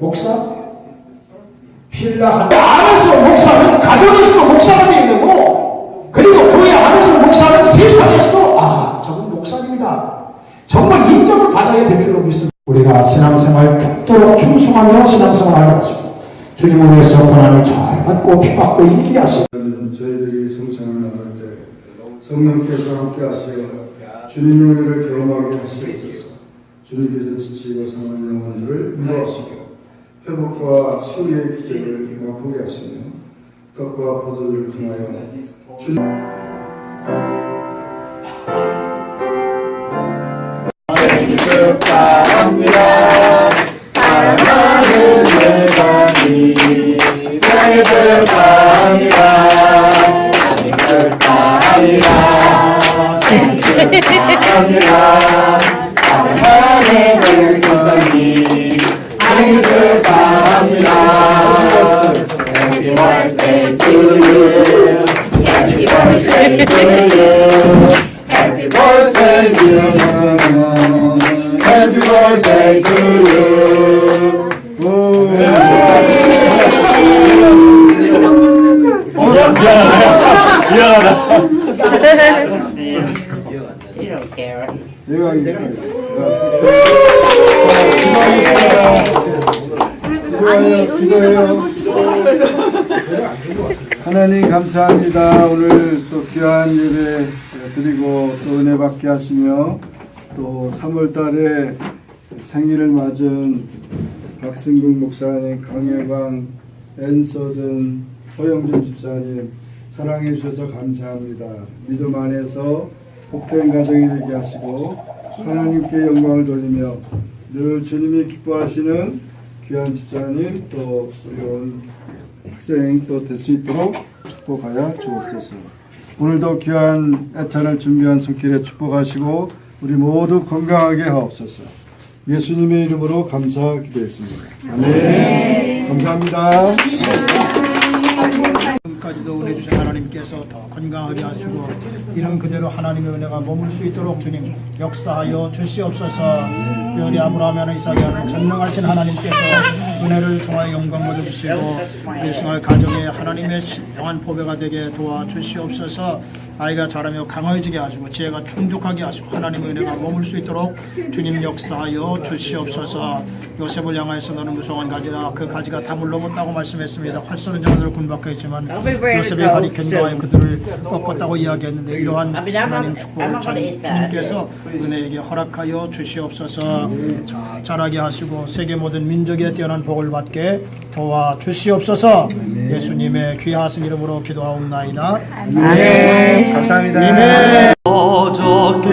목사? 필라 한 안에서 목사는 가정에서 목사가 되고 그리고 교회 안에서 목사는 세상에서도 아 저건 목사입니다. 정말 인정을 받아야 될 줄로 믿습니다. 우리가 신앙생활 죽도록 충성하며 신앙생활 하겠습니다. 주님을 위해서 고난을 잘 받고 피받고 이기게 하시고 저희들이 성찬을 나눌 때 성령께서 함께 하시어 주님의 은혜를 경험하게 하시옵소서 주님께서 지치고 상한 영혼들을 위로하시고 회복과 치유의 기적을 맛보게 하시며 떡과 포도를 통하여 주님 Happy birthday to you. Happy birthday to you. Happy birthday to you. You don't care. 내가 이제 기도해요. 하나님 감사합니다. 오늘 또 귀한 예배 드리고 또 은혜 받게 하시며 또 3월 달에 생일을 맞은 박승국 목사님, 강혜광, 앤서든, 허영준 집사님 사랑해 주셔서 감사합니다. 믿음 안에서 복된 가정이 되게 하시고 하나님께 영광을 돌리며 늘 주님이 기뻐하시는 귀한 집사님 또 우리 온 학생 또 될 수 있도록 축복하여 주옵소서. 오늘도 귀한 애찬을 준비한 손길에 축복하시고 우리 모두 건강하게 하옵소서. 예수님의 이름으로 감사 기도했습니다. 아멘. 감사합니다. 하나님께서 더 건강하게 하시고 이런 그대로 하나님의 은혜가 머물 수 있도록 주님 역사하여 주시옵소서. 별이 아브라함의 이삭이 하는 전능하신 하나님께서 은혜를 통하여 영광 받으시고 우리 생활 가정에 하나님의 영한 보배가 되게 도와 주시옵소서 아이가 자라며 강해지게 하시고 지혜가 충족하게 하시고 하나님의 은혜가 머물 수 있도록 주님 역사하여 주시옵소서. 요셉을 향하여서 너는 무성한 가지라. 그 가지가 다 물러붙다고 말씀했습니다. 활쏘는 자들을 군박했지만 요셉의 칼이 견고하여 그들을 꺾었다고 이야기했는데 이러한 하나님 축복을 전- 주님께서 은혜에게 허락하여 주시옵소서. 자, 자라게 하시고 세계 모든 민족의 뛰어난 복을 받게 도와 주시옵소서 예수님의 귀하신 이름으로 기도하옵나이다. 감사합니다. 어저께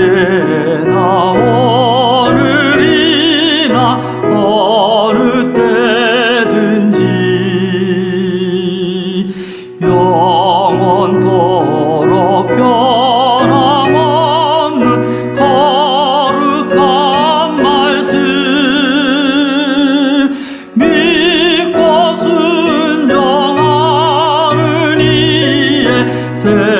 이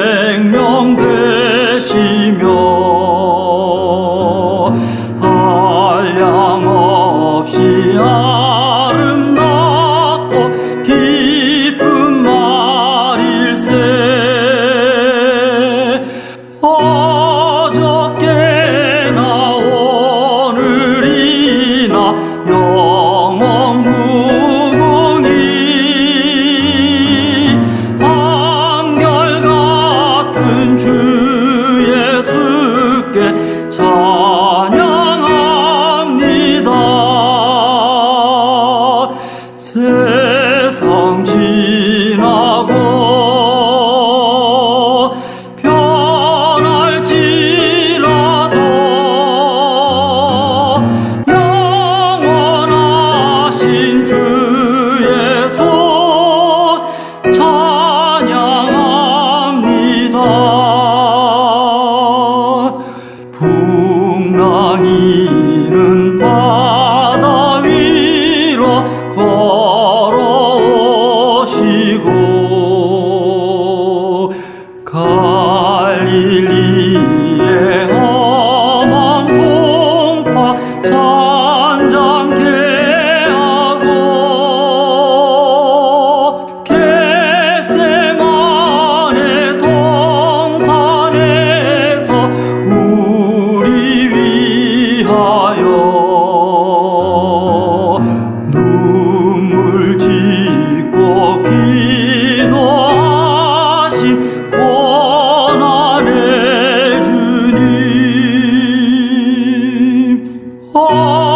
Oh.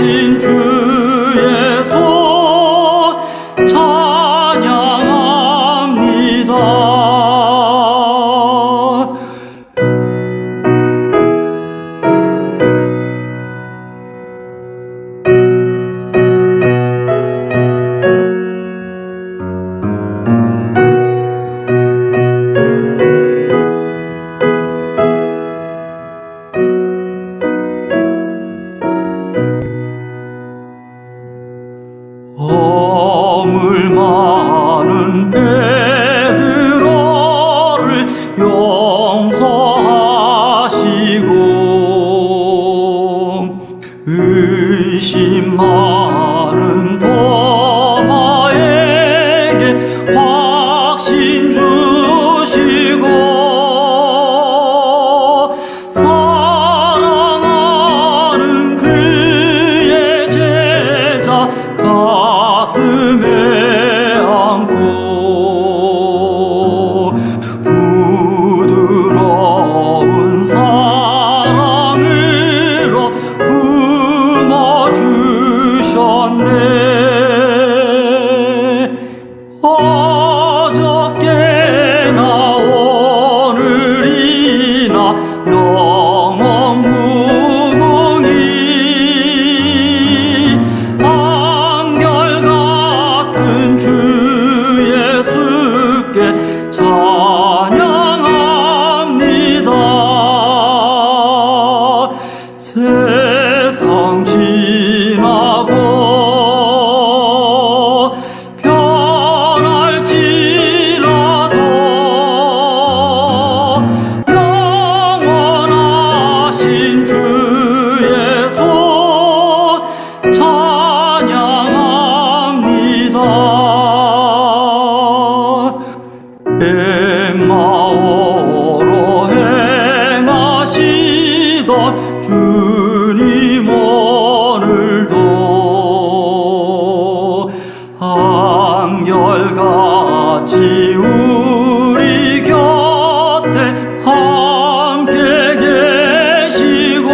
心 주셨네 믿던 주님 오늘도 한결같이 우리 곁에 함께 계시고